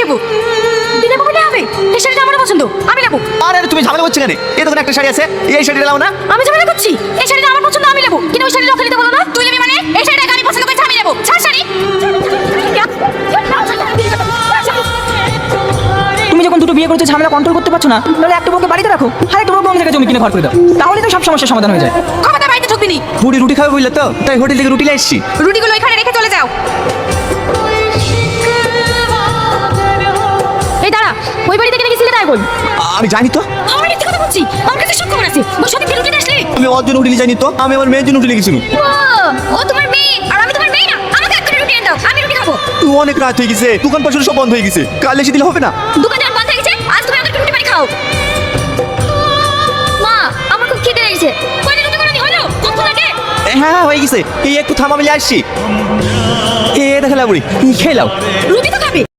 নেব। নেব বলে হবে? এই শাড়িটা আমার পছন্দ। আমি নেব। আরে আরে, তুমি ঝামেলা করছ কেন? এই দোকানে একটা শাড়ি আছে। এই শাড়িটা নাও না। আমি ঝামেলা করছি। এই শাড়িটা আমার পছন্দ আমি নেব। কিন্তু ওই শাড়িটা ওখানে নিতে বলো না। তুই নেবি মানে? এই শাড়িটা আমি পছন্দ করছি আমি নেব। ছাড় শাড়ি। তুমি যখন দুটো বিয়ে করেছ ঝামেলা কন্ট্রোল করতে পারছ না তাহলে একটা বউকে বাড়িতে রাখো। আর একটা বউকে অন্য জায়গায় জমি কিনে ঘর করে দাও। তাহলে তো সব সমস্যার সমাধান হয়ে যায়। ক্ষমতা বাড়িতে ঢুকবি নি। বুড়ি রুটি খাবে বুঝলে তো? তাই হোটেল থেকে রুটি এসছি। রুটিগুলো এখানে রেখে চলে যাও। বল আমি জানি তো আমি মিথ্যে কথা বলছি আমার কাছে সব খবর আছে ওর সাথে নিয়ে আসলে আমি ওর জন্য নিয়ে যাইনি তো আমি আমার মেয়ের জন্য নিয়ে গেছিলাম ও তোমার মেয়ে আর আমি তোমার মেয়ে না আমাকে এক করে রুটি এনে দাও আমি রুটি খাব তুই অনেক রাত হয়ে গেছে দোকান পাশে সব বন্ধ হয়ে গেছে কাল এসে দিলে হবে না দোকান যখন বন্ধ হয়ে গেছে আজ তুমি আমাকে রুটি পানি খাও মা আমার খুব খিদে লেগেছে কয়টা রুটি করে হলো কত লাগে হ্যাঁ হ্যাঁ হয়ে গেছে এই একটু থামা মিলে আসছি এ দেখালে বুড়ি খেলাও রুটি তো খাবে